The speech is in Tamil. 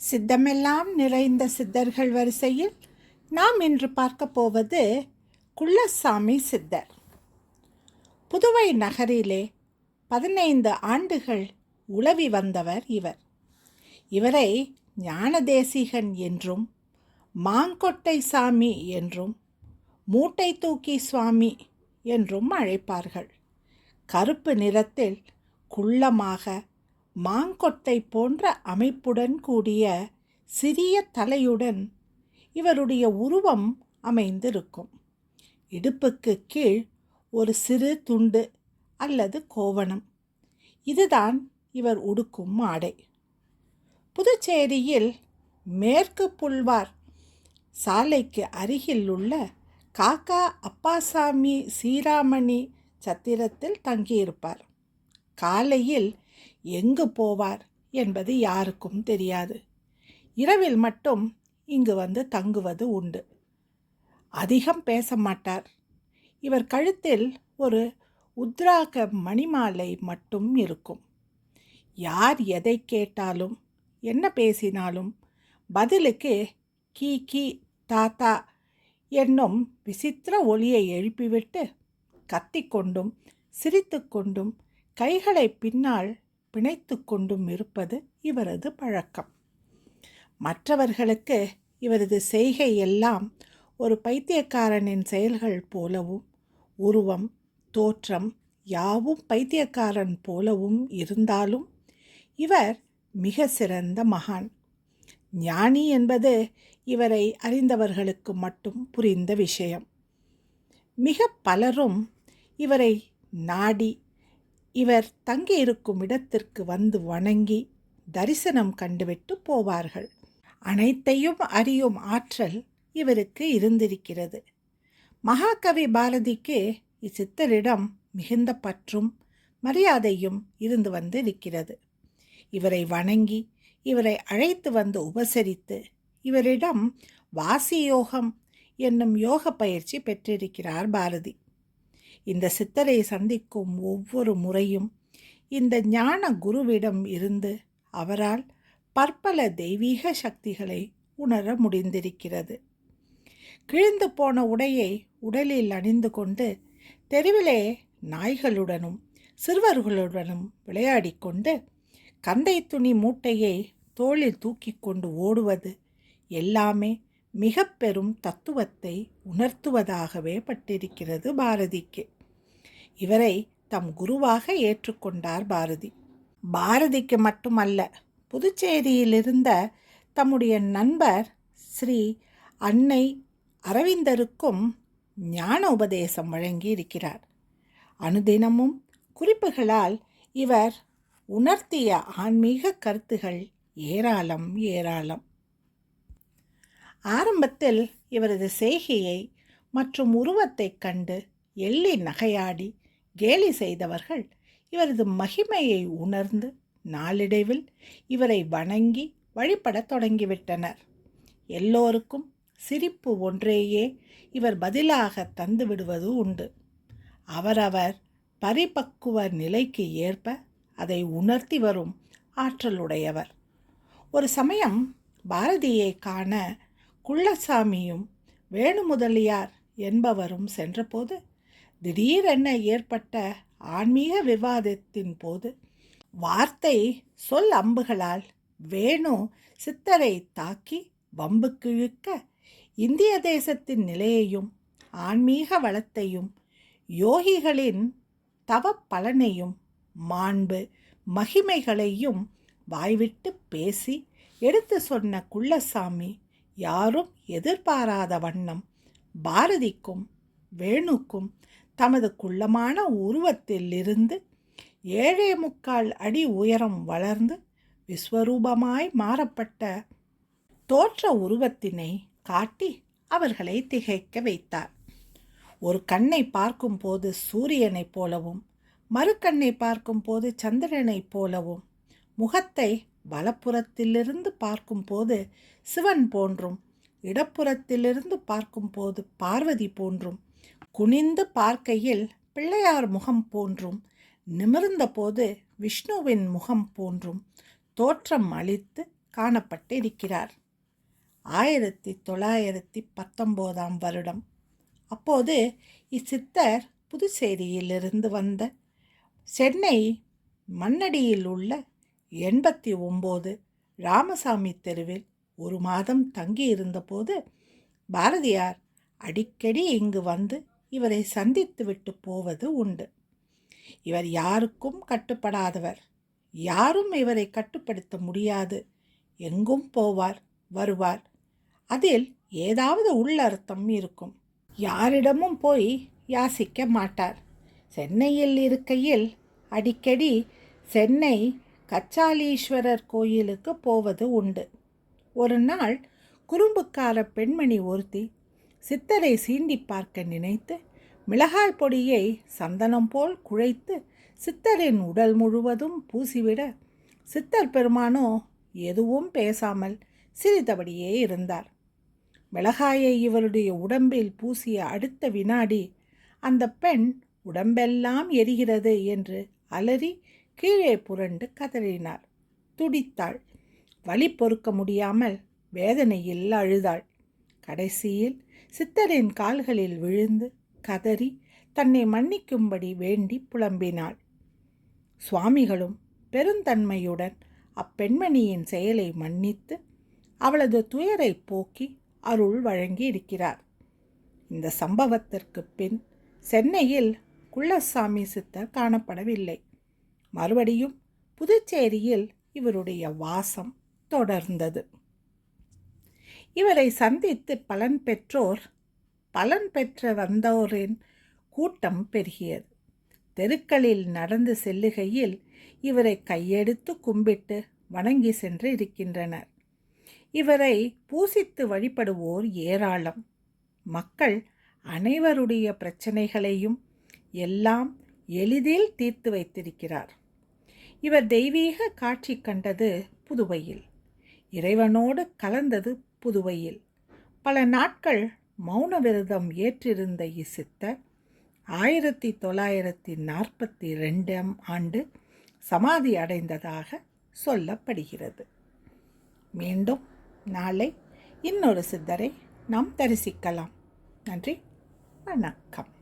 சித்தமெல்லாம் நிறைந்த சித்தர்கள் வரிசையில் நாம் இன்று பார்க்க போவது குள்ளசாமி சித்தர். புதுவை நகரிலே பதினைந்து ஆண்டுகள் உளவி வந்தவர் இவர். இவரை ஞானதேசிகன் என்றும் மாங்கொட்டை சாமி என்றும் மூட்டை தூக்கி சுவாமி என்றும் அழைப்பார்கள். கருப்பு நிறத்தில் குள்ளமாக மாங்கொட்டை போன்ற அமைப்புடன் கூடிய சிறிய தலையுடன் இவருடைய உருவம் அமைந்திருக்கும். இடுப்புக்கு கீழ் ஒரு சிறு துண்டு அல்லது கோவணம். இதுதான் இவர் உடுக்கும் ஆடை புதுச்சேரியில் மேற்கு புல்வார் சாலைக்கு அருகில் உள்ள காக்கா அப்பாசாமி சீராமணி சத்திரத்தில் தங்கியிருப்பார். காலையில் எங்கு போவார் என்பது யாருக்கும் தெரியாது. இரவில் மட்டும் இங்கு வந்து தங்குவது உண்டு. அதிகம் பேச மாட்டார். இவர் கழுத்தில் ஒரு உத்ராக மணிமாலை மட்டும் இருக்கும். யார் எதை கேட்டாலும் என்ன பேசினாலும் பதிலுக்கு கீ கீ தாத்தா என்னும் விசித்திர ஒளியை எழுப்பிவிட்டு கத்திக்கொண்டும் சிரித்துக்கொண்டும் கைகளை பின்னால் பிணைத்து கொண்டும் இருப்பது இவரது பழக்கம். மற்றவர்களுக்கு இவரது செய்கை எல்லாம் ஒரு பைத்தியக்காரனின் செயல்கள் போலவும் உருவம் தோற்றம் யாவும் பைத்தியக்காரன் போலவும் இருந்தாலும் இவர் மிக சிறந்த மகான். ஞானி என்பது இவரை அறிந்தவர்களுக்கு மட்டும் புரிந்த விஷயம். மிக பலரும் இவரை நாடி இவர் தங்கியிருக்கும் இடத்திற்கு வந்து வணங்கி தரிசனம் கண்டுவிட்டு போவார்கள். அனைத்தையும் அறியும் ஆற்றல் இவருக்கு இருந்திருக்கிறது. மகாகவி பாரதிக்கு இச்சித்தரிடம் மிகுந்த பற்றும் மரியாதையும் இருந்து வந்து இருக்கிறது இவரை வணங்கி இவரை அழைத்து வந்து உபசரித்து இவரிடம் வாசி யோகம் என்னும் யோக பயிற்சி பெற்றிருக்கிறார் பாரதி. இந்த சித்தரை சந்திக்கும் ஒவ்வொரு முறையும் இந்த ஞான குருவிடம் இருந்து அவரால் பற்பல தெய்வீக சக்திகளை உணர முடிந்திருக்கிறது. கிழிந்து போன உடையை உடலில் அணிந்து கொண்டு தெருவிலே நாய்களுடனும் சிறுவர்களுடனும் விளையாடி கொண்டு கந்தை துணி மூட்டையை தோளில் தூக்கி கொண்டு ஓடுவது எல்லாமே மிக பெரும் தத்துவத்தை உணர்த்துவதாகவே பட்டிருக்கிறது பாரதிக்கு. இவரை தம் குருவாக ஏற்றுக்கொண்டார் பாரதி. பாரதிக்கு மட்டுமல்ல புதுச்சேரியிலிருந்த தம்முடைய நண்பர் ஸ்ரீ அன்னை அரவிந்தருக்கும் ஞான உபதேசம் வழங்கி இருக்கிறார் அனுதினமும் குறிப்புகளால் இவர் உணர்த்திய ஆன்மீக கருத்துகள் ஏராளம் ஏராளம். ஆரம்பத்தில் இவரது செய்கையை மற்றும் உருவத்தைக் கண்டு எள்ளி நகையாடி கேலி செய்தவர்கள் இவரது மகிமையை உணர்ந்து நாளிடைவில் இவரை வணங்கி வழிபடத் தொடங்கிவிட்டனர். எல்லோருக்கும் சிரிப்பு ஒன்றேயே இவர் பதிலாக தந்து விடுவது உண்டு. அவரவர் பரிபக்குவ நிலைக்கு ஏற்ப அதை உணர்த்தி வரும் ஆற்றலுடையவர். ஒரு சமயம் பாரதியை காண குள்ளசாமியும் வேணுமுதலியார் என்பவரும் சென்றபோது திடீரென ஏற்பட்ட ஆன்மீக விவாதத்தின் போது வார்த்தை சொல் அம்புகளால் வேணு சித்தரை தாக்கி வம்புக்கு இழுக்க இந்திய தேசத்தின் நிலையையும் ஆன்மீக வளத்தையும் யோகிகளின் தவ பலனையும் மாண்பு மகிமைகளையும் வாய்விட்டு பேசி எடுத்து சொன்ன குள்ளசாமி யாரும் எதிர்பாராத வண்ணம் பாரதிக்கும் வேணுக்கும் தமது குள்ளமான உருவத்திலிருந்து ஏழே முக்கால் அடி உயரம் வளர்ந்து விஸ்வரூபமாய் மாறப்பட்ட தோற்ற உருவத்தினை காட்டி அவர்களை திகைக்க வைத்தார். ஒரு கண்ணை பார்க்கும்போது சூரியனைப் போலவும் மறுக்கண்ணை பார்க்கும்போது சந்திரனைப் போலவும் முகத்தை வலப்புறத்திலிருந்து பார்க்கும்போது சிவன் போன்றும் இடப்புறத்திலிருந்து பார்க்கும்போது பார்வதி போன்றும் குனிந்து பார்க்கையில் பிள்ளையார் முகம் போன்றும் நிமிர்ந்தபோது விஷ்ணுவின் முகம் போன்றும் தோற்றம் அளித்து காணப்பட்டிருக்கிறார். ஆயிரத்தி தொள்ளாயிரத்தி பத்தொம்போதாம் வருடம். அப்போது இச்சித்தர் புதுச்சேரியிலிருந்து வந்த சென்னை மண்ணடியில் உள்ள எண்பத்தி ஒம்பது ராமசாமி தெருவில் ஒரு மாதம் தங்கியிருந்தபோது பாரதியார் அடிக்கடி இங்கு வந்து இவரை சந்தித்து விட்டு போவது உண்டு. இவர் யாருக்கும் கட்டுப்படாதவர். யாரும் இவரை கட்டுப்படுத்த முடியாது. எங்கும் போவார் வருவார். அதில் ஏதாவது உள்ளர்த்தம் இருக்கும். யாரிடமும் போய் யாசிக்க மாட்டார். சென்னையில் இருக்கையில் அடிக்கடி சென்னை கச்சாலீஸ்வரர் கோயிலுக்கு போவது உண்டு. ஒரு நாள் குறும்புக்கார பெண்மணி ஒருத்தி சித்தரை சீண்டி பார்க்க நினைத்து மிளகாய் பொடியை சந்தனம் போல் குழைத்து சித்தரின் உடல் முழுவதும் பூசிவிட சித்தர் பெருமானோ எதுவும் பேசாமல் சிரித்தபடியே இருந்தார். மிளகாயை இவருடைய உடம்பில் பூசிய அடுத்த வினாடி அந்த பெண் உடம்பெல்லாம் எரிகிறது என்று அலறி கீழே புரண்டு கதறினார் துடித்தாள். வலி பொறுக்க முடியாமல் வேதனையில் அழுதாள். கடைசியில் சித்தரின் கால்களில் விழுந்து கதறி தன்னை மன்னிக்கும்படி வேண்டி புலம்பினாள். சுவாமிகளும் பெருந்தன்மையுடன் அப்பெண்மணியின் செயலை மன்னித்து அவளது துயரை போக்கி அருள் வழங்கி இருக்கிறார் இந்த சம்பவத்திற்கு பின் சென்னையில் குள்ளசாமி சித்தர் காணப்படவில்லை. மறுபடியும் புதுச்சேரியில் இவருடைய வாசம் தொடர்ந்தது. இவரை சந்தித்து பலன் பெற்றோர் பலன் பெற்ற வந்தோரின் கூட்டம் பெருகியது. தெருக்களில் நடந்து செல்லுகையில் இவரை கையெடுத்து கும்பிட்டு வணங்கி சென்று இருக்கின்றனர். இவரை பூசித்து வழிபடுவோர் ஏராளம். மக்கள் அனைவருடைய பிரச்சனைகளையும் எல்லாம் எளிதில் தீர்த்து வைத்திருக்கிறார். இவர் தெய்வீக காட்சி கண்டது புதுவையில். இறைவனோடு கலந்தது புதுவையில். பல நாட்கள் மௌன விரதம் ஏற்றிருந்த இச்சித்தர் ஆயிரத்தி தொள்ளாயிரத்தி நாற்பத்தி ரெண்டாம் ஆண்டு சமாதி அடைந்ததாக சொல்லப்படுகிறது. மீண்டும் நாளை இன்னொரு சித்தரை நாம் தரிசிக்கலாம். நன்றி வணக்கம்.